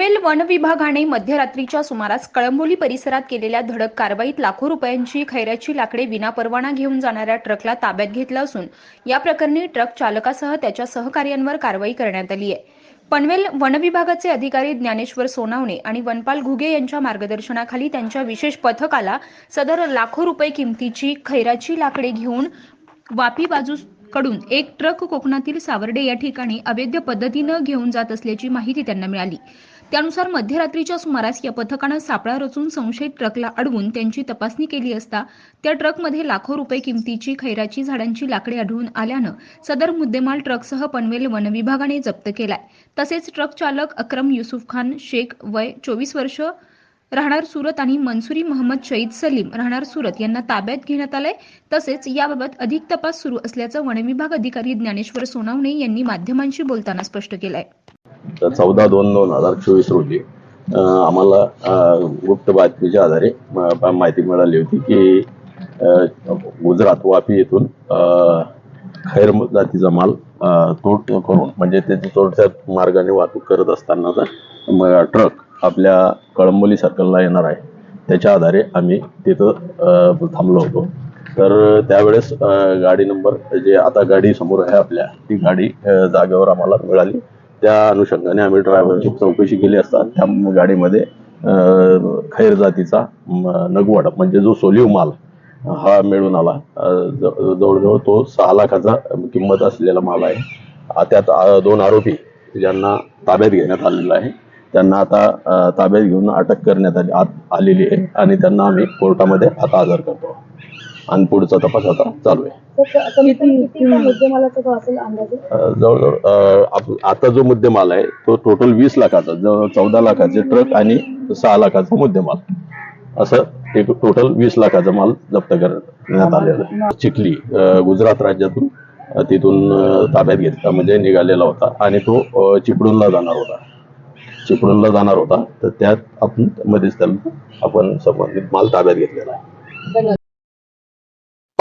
One विभागाने मध्यरात्रीच्या सुमारास कळंबोली परिसरात केलेल्या धडक कारवाईत लाखो रुपयांची खैराची लाकडे विनापरवाना घेऊन जाणाऱ्या ट्रकला ताब्यात घेतलं असून या प्रकरणी ट्रक चालकासह त्याच्या सहकार्यांवर कारवाई करण्यात आली आहे. पनवेल वनविभागाचे अधिकारी ज्ञानेश्वर सोनावणे आणि वनपाल घुगे यांच्या मार्गदर्शनाखाली त्यांच्या विशेष पथकाला सदर लाखो रुपये किमतीची खैराची लाकडे घेऊन वापी बाजूकडून एक ट्रक कोकणातील सावर्डे या ठिकाणी अवैध पद्धतीनं घेऊन जात असल्याची माहिती त्यांना मिळाली. त्यानुसार मध्यरात्रीच्या सुमारास या पथकानं सापळा रचून संशयित ट्रकला अडवून त्यांची तपासणी केली असता त्या ट्रकमध्ये लाखो रुपये किमतीची खैराची झाडांची लाकडे आढळून आल्यानं सदर मुद्देमाल ट्रकसह पनवेल वनविभागाने जप्त केलाय. तसेच ट्रक चालक अक्रम युसुफ खान शेख वय चोवीस वर्ष राहणार सुरत आणि मनसुरी मोहम्मद शहीद सलीम राहणार सुरत यांना ताब्यात घेण्यात आलंय. तसेच याबाबत अधिक तपास सुरू असल्याचं वनविभाग अधिकारी ज्ञानेश्वर सोनावणे यांनी माध्यमांशी बोलताना स्पष्ट केलंय. चौदा दोन दोन हजार चोवीस रोजी आम्हाला गुप्त बातमीच्या आधारे माहिती मिळाली होती की गुजरात वापी येथून खैर जातीचा माल तोट तोड करून म्हणजे त्याची तोडच्या मार्गाने वाहतूक करत असतानाचा ट्रक आपल्या कळंबोली सर्कलला येणार आहे. त्याच्या आधारे आम्ही तिथं थांबलो होतो. तर त्यावेळेस गाडी नंबर जे आता गाडी समोर आहे आपल्या ती गाडी जागेवर आम्हाला मिळाली. त्या अनुषंगाने आम्ही ड्रायव्हरची चौकशी केली असता. त्या गाडीमध्ये खैर जातीचा नगवड म्हणजे जो सोलिव माल हा मिळून आला. जवळजवळ तो सहा लाखाचा किंमत असलेला माल आहे. त्यात दोन आरोपी ज्यांना ताब्यात घेण्यात आलेला आहे. त्यांना आता ताब्यात घेऊन अटक करण्यात आली आलेली आहे आणि त्यांना आम्ही कोर्टामध्ये आता हजर करतो. आणि पुढचा तपास आता चालू आहे. जवळजवळ आता जो मुद्देमाल आहे तो टोटल वीस लाखाचा जवळ चौदा लाखाचे ट्रक आणि सहा लाखाचा मुद्देमाल. असं एक टोटल वीस लाखाचा माल जप्त करण्यात आलेला आहे. चिखली गुजरात राज्यातून तिथून ताब्यात घेतला म्हणजे निघालेला होता आणि तो चिपळूणला जाणार होता. चिपळूणला जाणार होता तर त्यात आपण मध्येच त्याला आपण संबंधित माल ताब्यात घेतलेला आहे.